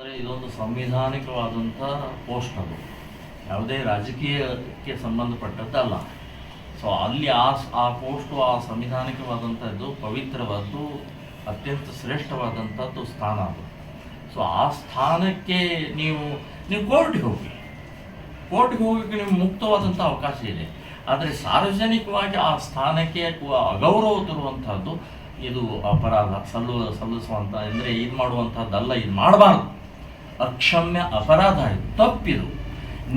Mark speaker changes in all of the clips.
Speaker 1: ಅಂದರೆ ಇದೊಂದು ಸಂವಿಧಾನಿಕವಾದಂಥ ಪೋಸ್ಟ್ ಅದು. ಯಾವುದೇ ರಾಜಕೀಯಕ್ಕೆ ಸಂಬಂಧಪಟ್ಟದ್ದಲ್ಲ. ಸೊ ಅಲ್ಲಿ ಆ ಆ ಪೋಸ್ಟು, ಆ ಸಂವಿಧಾನಿಕವಾದಂಥದ್ದು ಪವಿತ್ರವಾದ್ದು, ಅತ್ಯಂತ ಶ್ರೇಷ್ಠವಾದಂಥದ್ದು ಸ್ಥಾನ ಅದು. ಸೊ ಆ ಸ್ಥಾನಕ್ಕೆ ನೀವು ನೀವು ಕೋರ್ಟ್ಗೆ ಹೋಗಿ. ಕೋರ್ಟ್ಗೆ ಹೋಗೋಕ್ಕೆ ನಿಮ್ಗೆ ಮುಕ್ತವಾದಂಥ ಅವಕಾಶ ಇದೆ. ಆದರೆ ಸಾರ್ವಜನಿಕವಾಗಿ ಆ ಸ್ಥಾನಕ್ಕೆ ಅಗೌರವ ತರುವಂಥದ್ದು ಇದು ಅಪರಾಧ, ಸಲ್ಲು, ಸಲ್ಲಿಸುವಂಥ, ಅಂದರೆ ಇದು ಮಾಡುವಂಥದ್ದಲ್ಲ ಇದು ಮಾಡಬಾರ್ದು ಅಕ್ಷಮ್ಯ ಅಪರಾಧ ತಪ್ಪಿದು.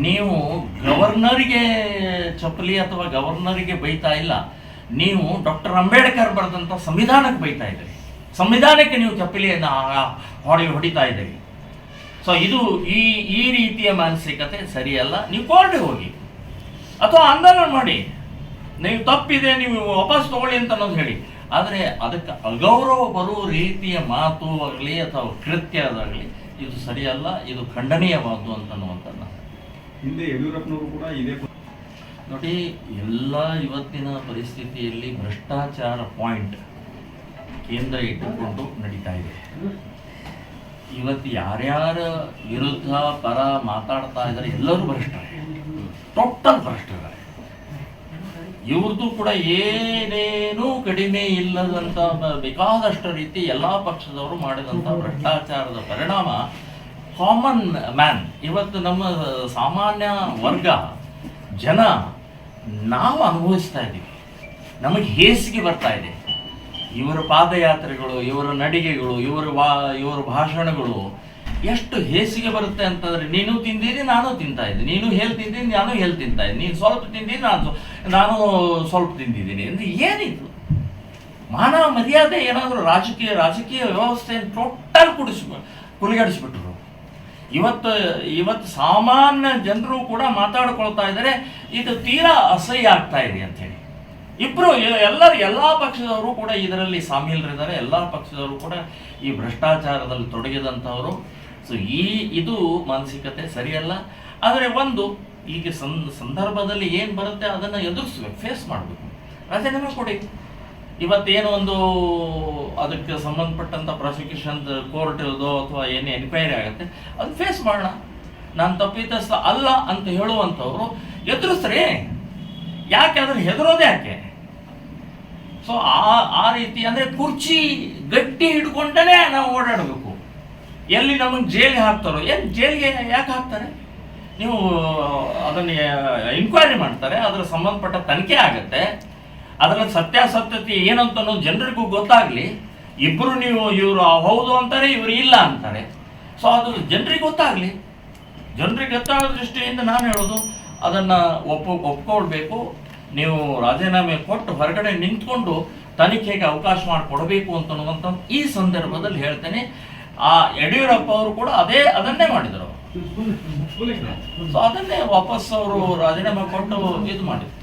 Speaker 1: ನೀವು ಗವರ್ನರ್ಗೆ ಚಪ್ಪಲಿ ಅಥವಾ ಗವರ್ನರ್ಗೆ ಬೈತಾ ಇಲ್ಲ, ನೀವು ಡಾಕ್ಟರ್ ಅಂಬೇಡ್ಕರ್ ಬರೆದಂಥ ಸಂವಿಧಾನಕ್ಕೆ ಬೈತಾ ಇದ್ದೀರಿ. ಸಂವಿಧಾನಕ್ಕೆ ನೀವು ಚಪ್ಪಲಿಯನ್ನು ಹೊಡೆ ಹೊಡಿ, ಹೊಡಿತಾ ಇದ್ದೀರಿ. ಸೊ ಇದು ಈ ಈ ರೀತಿಯ ಮಾನಸಿಕತೆ ಸರಿಯಲ್ಲ. ನೀವು ಕೋರ್ಟ್ಗೆ ಹೋಗಿ. ಅಥವಾ ಆಂದೋಲನ ಮಾಡಿ. ನೀವು ತಪ್ಪಿದೆ, ನೀವು ವಾಪಸ್ ತಗೊಳ್ಳಿ ಅಂತ ಅನ್ನೋದು ಹೇಳಿ. ಆದರೆ ಅದಕ್ಕೆ ಅಗೌರವ ಬರುವ ರೀತಿಯ ಮಾತು ಆಗಲಿ ಅಥವಾ ಕೃತ್ಯ ಅದಾಗಲಿ ಇದು ಸರಿಯಲ್ಲ ಇದು ಖಂಡನೀಯವಾದ್ದು ಅಂತ ಅನ್ನುವಂಥದ್ದು
Speaker 2: ಹಿಂದೆ ಯಡಿಯೂರಪ್ಪನವರು ಕೂಡ ಇದೇ
Speaker 1: ನೋಡಿ ಎಲ್ಲ ಇವತ್ತಿನ ಪರಿಸ್ಥಿತಿಯಲ್ಲಿ ಭ್ರಷ್ಟಾಚಾರ ಪಾಯಿಂಟ್ ಕೇಂದ್ರ ಇಟ್ಟುಕೊಂಡು ನಡೀತಾ ಇದೆ. ಇವತ್ತು ಯಾರ್ಯಾರ ವಿರುದ್ಧ ಪರ ಮಾತಾಡ್ತಾ ಇದ್ದಾರೆ ಎಲ್ಲರೂ ಭ್ರಷ್ಟ. ಟೋಟಲ್ ಭ್ರಷ್ಟರಿದ್ದಾರೆ ಇವ್ರದ್ದು ಕೂಡ ಏನೇನೂ ಕಡಿಮೆ ಇಲ್ಲದಂತ ಬೇಕಾದಷ್ಟು ರೀತಿ ಎಲ್ಲಾ ಪಕ್ಷದವರು ಮಾಡಿದಂತ ಭ್ರಷ್ಟಾಚಾರದ ಪರಿಣಾಮ ಕಾಮನ್ ಮ್ಯಾನ್ ಇವತ್ತು ನಮ್ಮ ಸಾಮಾನ್ಯ ವರ್ಗ, ಜನ ನಾವು ಅನುಭವಿಸ್ತಾ ಇದ್ದೀವಿ. ನಮಗೆ ಹೇಸಿಗೆ ಬರ್ತಾ ಇದೆ. ಇವರ ಪಾದಯಾತ್ರೆಗಳು, ಇವರ ನಡಿಗೆಗಳು, ಇವರ ವಾ ಇವರ ಭಾಷಣಗಳು ಎಷ್ಟು ಹೇಸಿಗೆ ಬರುತ್ತೆ ಅಂತಂದ್ರೆ, ನೀನು ತಿಂದಿರಿ, ನಾನು ತಿಂತಾ ಇದ್ದೀನಿ. ನೀನು ಹೇಲ್ ತಿಂದಿದ್ದೀನಿ ನಾನು ಹೇಲ್ ತಿಂತಾ ಇದ್ದೀನಿ. ನೀನು ಸ್ವಲ್ಪ ತಿಂದಿದ್ದೀನಿ ನಾನು ನಾನು ಸ್ವಲ್ಪ ತಿಂದಿದ್ದೀನಿ ಅಂದ್ರೆ ಏನಿದು? ಮಾನವ ಮರ್ಯಾದೆ ಏನಾದರೂ ರಾಜಕೀಯ ರಾಜಕೀಯ ವ್ಯವಸ್ಥೆಯನ್ನು ಟೋಟಲ್ ಕುಡಿಸ್, ಕುಲಿಗಾಡಿಸ್ಬಿಟ್ರು. ಇವತ್ತು ಇವತ್ತು ಸಾಮಾನ್ಯ ಜನರು ಕೂಡ ಮಾತಾಡ್ಕೊಳ್ತಾ ಇದ್ದಾರೆ, ಇದು ತೀರಾ ಅಸಹ್ಯ ಆಗ್ತಾ ಇದೆ ಅಂತ ಹೇಳಿ. ಇಬ್ರು ಎ- ಎಲ್ಲರೂ, ಎಲ್ಲ ಪಕ್ಷದವರು ಕೂಡ ಇದರಲ್ಲಿ ಸಾಮೀಲರಿದ್ದಾರೆ. ಎಲ್ಲ ಪಕ್ಷದವರು ಕೂಡ ಈ ಭ್ರಷ್ಟಾಚಾರದಲ್ಲಿ ತೊಡಗಿದಂಥವರು. ಸೊ ಈ, ಇದು ಮಾನಸಿಕತೆ ಸರಿಯಲ್ಲ. ಆದರೆ ಒಂದು ಈಗ ಸಂದರ್ಭದಲ್ಲಿ ಏನು ಬರುತ್ತೆ, ಅದನ್ನು ಎದುರಿಸ್ಬೇಕು ಫೇಸ್ ಮಾಡಬೇಕು. ರಾಜೀನಾಮೆ ಕೊಡಿ. ಇವತ್ತೇನು ಒಂದು, ಅದಕ್ಕೆ ಸಂಬಂಧಪಟ್ಟಂತ ಪ್ರಾಸಿಕ್ಯೂಷನ್ ಕೋರ್ಟ್ ಇರೋದು ಅಥವಾ ಏನೇ ಎನ್ಕ್ವೈರಿ ಆಗುತ್ತೆ, ಅದು ಫೇಸ್ ಮಾಡೋಣ. ನಾನು ತಪ್ಪಿತಸ್ಥ ಅಲ್ಲ ಅಂತ ಹೇಳುವಂಥವ್ರು ಎದುರಿಸ್ರಿ, ಯಾಕೆ ಅದನ್ನು ಹೆದರೋದೇ ಯಾಕೆ? ಸೊ ಆ ಆ ರೀತಿ ಅಂದ್ರೆ ಕುರ್ಚಿ ಗಟ್ಟಿ ಹಿಡ್ಕೊಂಡೇ ನಾವು ಓಡಾಡಬೇಕು. ಎಲ್ಲಿ ನಮಗೆ ಜೈಲಿಗೆ ಹಾಕ್ತಾರೋ ಏನು ಜೈಲಿಗೆ ಯಾಕೆ ಹಾಕ್ತಾರೆ? ನೀವು ಅದನ್ನ ಇನ್ಕ್ವೈರಿ ಮಾಡ್ತಾರೆ, ಅದರ ಸಂಬಂಧಪಟ್ಟ ತನಿಖೆ ಆಗುತ್ತೆ. ಅದರ ಸತ್ಯಾಸತ್ಯತೆ ಏನಂತ ಜನರಿಗೂ ಗೊತ್ತಾಗ್ಲಿ. ಇಬ್ಬರು ನೀವು ಇವರು ಹೌದು ಅಂತಾರೆ, ಇವರು ಇಲ್ಲ ಅಂತಾರೆ. ಸೊ ಅದು ಜನರಿಗೆ ಗೊತ್ತಾಗ್ಲಿ. ಜನರಿಗೆ ಗೊತ್ತಾಗೋ ದೃಷ್ಟಿಯಿಂದ ನಾನು ಹೇಳೋದು, ಅದನ್ನು ಒಪ್ಪ, ಒಪ್ಕೊಳ್ಬೇಕು. ನೀವು ರಾಜೀನಾಮೆ ಕೊಟ್ಟು ಹೊರಗಡೆ ನಿಂತ್ಕೊಂಡು ತನಿಖೆಗೆ ಅವಕಾಶ ಮಾಡಿಕೊಡಬೇಕು ಅಂತ ಈ ಸಂದರ್ಭದಲ್ಲಿ ಹೇಳ್ತೇನೆ. ಆ ಯಡಿಯೂರಪ್ಪ ಅವರು ಕೂಡ ಅದೇ ಅದನ್ನೇ ಮಾಡಿದರು. ಸೊ ಅದನ್ನೇ ವಾಪಸ್ ಅವರು ರಾಜೀನಾಮೆ ಕೊಟ್ಟು ಇದು ಮಾಡಿದ್ರು.